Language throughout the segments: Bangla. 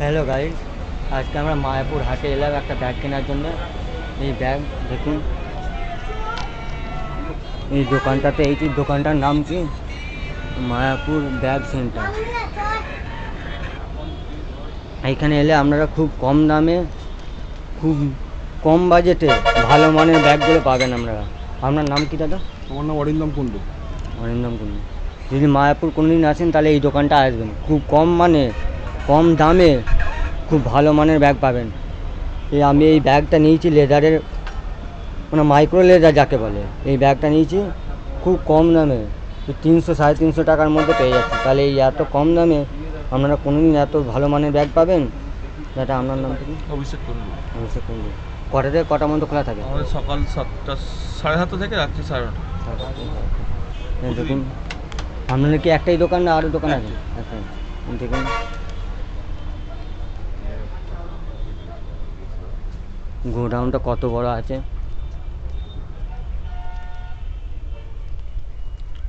হ্যালো গাইজ আজকে আমরা মায়াপুর হাটে এলাম একটা ব্যাগ কেনার জন্য। এই ব্যাগ দেখুন। এই দোকানটাতে এইটির দোকানটার নাম কি? মায়াপুর ব্যাগ সেন্টার এইখানে এলে আপনারা খুব কম দামে খুব কম বাজেটে ভালো মানের ব্যাগগুলো পাবেন আপনারা। আপনার নাম কি দাদা? আমার নাম অরিন্দম কুণ্ডু। অরিন্দম কুন্ডু যদি মায়াপুর কোনোদিন আসেন তাহলে এই দোকানটা আসবেন। খুব কম মানে কম দামে খুব ভালো মানের ব্যাগ পাবেন। এই আমি এই ব্যাগটা নিয়েছি লেদারের মানে মাইক্রো লেদার যাকে বলে। এই ব্যাগটা নিয়েছি খুব কম দামে। তিনশো সাড়ে তিনশো টাকার মধ্যে পেয়ে যাচ্ছে। তাহলে এই এত কম দামে আপনারা কোনোদিন এত ভালো মানের ব্যাগ পাবেন? যেটা আপনার নাম কি? অভিষেক কুণ্ডু। অবশ্যই করব কটা থেকে কটা মধ্যে খোলা থাকে? সকাল সাতটা সাড়ে সাতটা থেকে রাত্রি সাড়ে নটা। দেখুন আপনাদের কি একটাই দোকান না আরও দোকান আছে? আচ্ছা দেখুন। গোডাউনটা কত বড় আছে?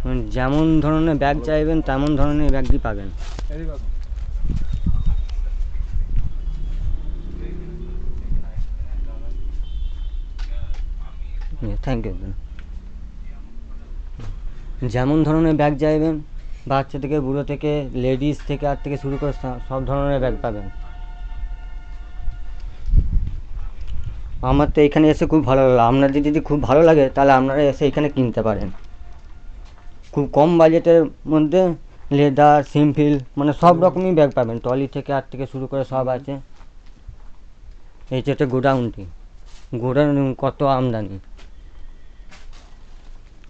মানে যেমন ধরনের ব্যাগ চাইবেন, তেমন ধরনের ব্যাগই পাবেন। থ্যাংক ইউ যেমন ধরনের ব্যাগ চাইবেন, বাচ্চা থেকে, বুড়ো থেকে লেডিস থেকে, আর থেকে শুরু করে সব ধরনের ব্যাগ পাবেন। আমার তো এখানে এসে খুব ভালো লাগল। আপনাদের যদি খুব ভালো লাগে, তাহলে আপনারা এসে এখানে কিনতে পারেন। খুব কম বাজেটের মধ্যে লেদার সিমফিল মানে সব রকমই ব্যাগ পাবেন। ট্রলি থেকে, আর থেকে শুরু করে সব আছে। এই হচ্ছে গোডাউনটি। গোডাউন কত আমদানি।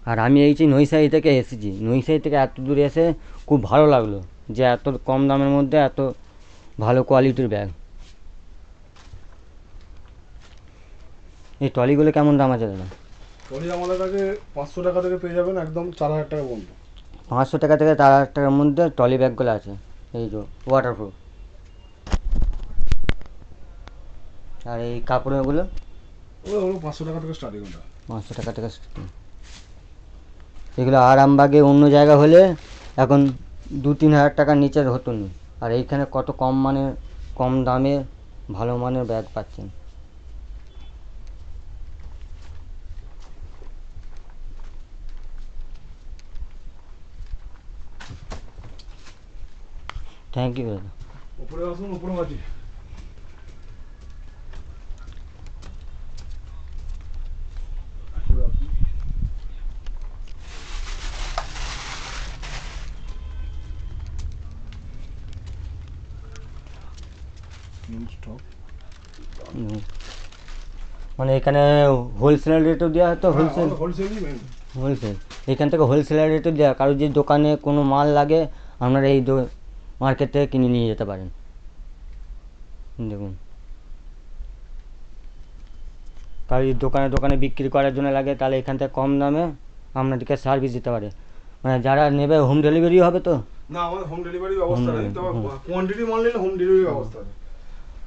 আর আমি এই যে নৈশাহী থেকে এসেছি। নৈশাহী থেকে এত দূরে এসে খুব ভালো লাগল যে এত কম দামের মধ্যে এত ভালো কোয়ালিটির ব্যাগ। এই ট্রলিগুলো কেমন দাম আছে দাদা? টলি আমাদের কাছে পাঁচশো টাকা থেকে পেয়ে যাবেন একদম চার হাজার টাকা পর্যন্ত। পাঁচশো টাকা থেকে চার হাজার টাকার মধ্যে ট্রলি ব্যাগগুলো আছে এই যে ওয়াটারপ্রুফ আর এই কাপড়গুলো? ওগুলো পাঁচশো টাকা থেকে স্টার্টিং ওটা পাঁচশো টাকা থেকে starting। এগুলো আরামবাগে অন্য জায়গা হলে এখন দু তিন হাজার টাকার নিচে হতো না। আর এইখানে কত কম মানের কম দামে ভালো মানের ব্যাগ পাচ্ছেন। থ্যাংক ইউ দাদা উপরে আসুন উপরে আছি উপরে আসুন। নিউ স্টক হুম। মানে এখানে হোলসেল রেটও দেওয়া হতো হোলসেল হোলসেলই মেন হোলসেল এখান থেকে হোলসেলার রেটে দেওয়া কারও যে দোকানে কোনো মাল লাগে আপনারা এই মার্কেট থেকে কিনে নিয়ে যেতে পারেন। দেখুন। কারও যদি দোকানে দোকানে বিক্রি করার জন্য লাগে তাহলে এখান থেকে কম দামে আপনাদেরকে সার্ভিস দিতে পারে। মানে যারা নেবে হোম ডেলিভারি হবে তো? না আমাদের হোম ডেলিভারি ব্যবস্থা নেই। তবে হুম। কোয়ান্টিটি মাল নিলে হোম ডেলিভারি ব্যবস্থা আছে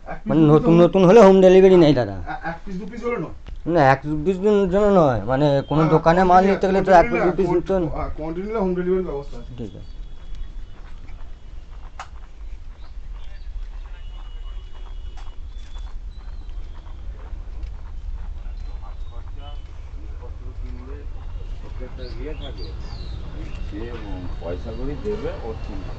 এক piece মানে নতুন নতুন হলে হোম ডেলিভারি নেই দাদা। এ- এক পিস দু পিস হলে না না এক পিস জন্য নয়। মানে কোনো দোকানে মাল নিতে গেলে তো এক পিস দু পিস কোয়ান্টিটি হোম ডেলিভারি ব্যবস্থা ঠিক আছে। পয়সা করে দেবে ওর চিন্তা